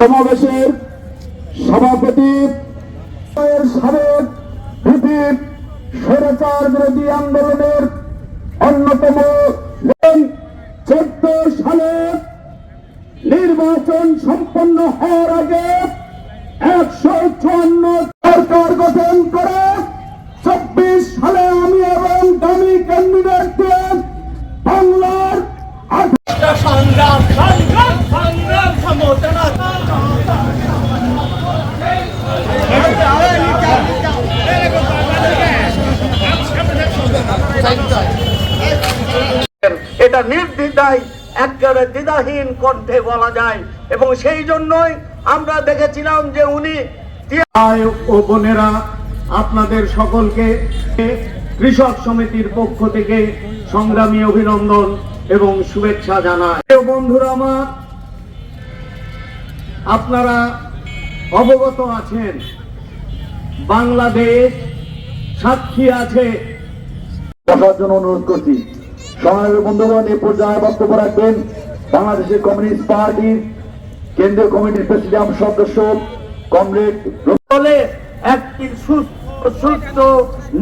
সমাবেশের সভাপতি সাবেক ভিপি স্বৈরাচার বিরোধী আন্দোলনের অন্যতম চোদ্দ সালে নির্বাচন সম্পন্ন হওয়ার আগে একশো চুয়ান্ন সরকার গঠন করে চব্বিশ সালে আমি এবং দামি ক্যান্ডিডেটদের বাংলার সংগ্রাম সংগ্রাম সংগ্রাম সমতনা এটা নির্দ্বিধায়, একেবারে দ্বিধাহীন কণ্ঠে বলা যায়। এবং সেই জন্যই আমরা দেখেছিলাম যে উনি ও বোনেরা, আপনাদের সকলকে কৃষক সমিতির পক্ষ থেকে সংগ্রামী অভিনন্দন এবং শুভেচ্ছা জানায়। বন্ধুরা আমার, আপনারা অবগত আছেন, বাংলাদেশ সাক্ষী আছে বসার জন্য অনুরোধ করছি। সমাজের বন্ধুগণ এই পর্যায়ে বক্তব্য রাখবেন বাংলাদেশের কমিউনিস্ট পার্টির কেন্দ্রীয় কমিটির প্রেসিডিয়াম সদস্য কমরেড বলে একটি সুস্থ সুস্থ,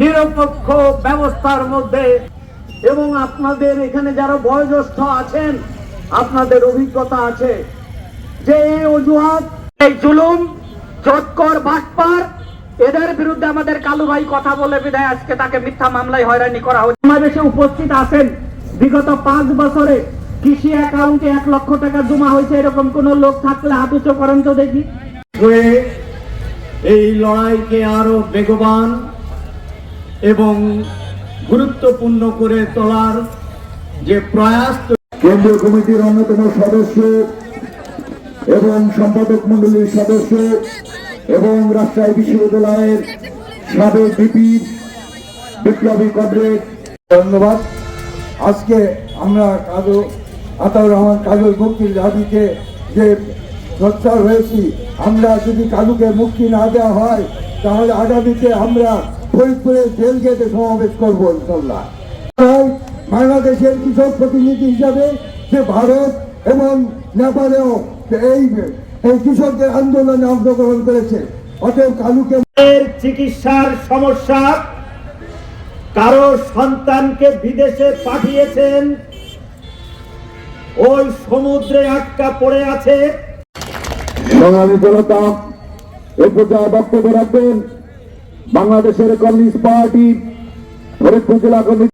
নিরপেক্ষ ব্যবস্থার মধ্যে এবং আপনাদের এখানে যারা বয়োজ্যেষ্ঠ আছেন, আপনাদের অভিজ্ঞতা আছে। যে এই অজুহাত, এই জুলুম চটকর বাটপার এদের বিরুদ্ধে আমাদের কালু ভাই কথা বলে বিদায়। আজকে তাকে মিথ্যা মামলায় হয়রানি করা হচ্ছে। সমাবেশে উপস্থিত আছেন। বিগত পাঁচ বছরে কৃষি অ্যাকাউন্টে এক লক্ষ টাকা জমা হয়েছে। এরকম কোন লোক থাকলে হাত উঁচু করেন তো দেখি। এই লড়াইকে আরও বেগবান এবং গুরুত্বপূর্ণ করে তোলার যে প্রয়াস কেন্দ্রীয় কমিটির অন্যতম সদস্য এবং সম্পাদক মন্ডলীর সদস্য এবং রাজশাহী বিশ্ববিদ্যালয়ের সাবেক বিপি বিপ্লবী কমরেড ধন্যবাদ। আজকে আমরা কাজু আতাউর রহমান কাজুর মুক্তির দাবিতে যে সোচ্চার হয়েছি, আমরা যদি কাজুকে মুক্তি না দেওয়া হয়, তাহলে আগামীতে আমরা ফরিদপুরের জেল গেটে সমাবেশ করব ইনশাল্লাহ বাংলাদেশের কৃষক প্রতিনিধি হিসাবে যে ভারত এবং নেপালেও এই এই কৃষকদের আন্দোলনে অংশগ্রহণ করেছে। অতএব কালুকে চিকিৎসার সমস্যা কারও সন্তানকে বিদেশে পাঠিয়েছেন ওই সমুদ্রে আটকা পড়ে আছে। সংগ্রামী জনতা এই পর্যায়ে বক্তব্য রাখবেন বাংলাদেশের কমিউনিস্ট পার্টি ফরিদপুর জেলা কমিটি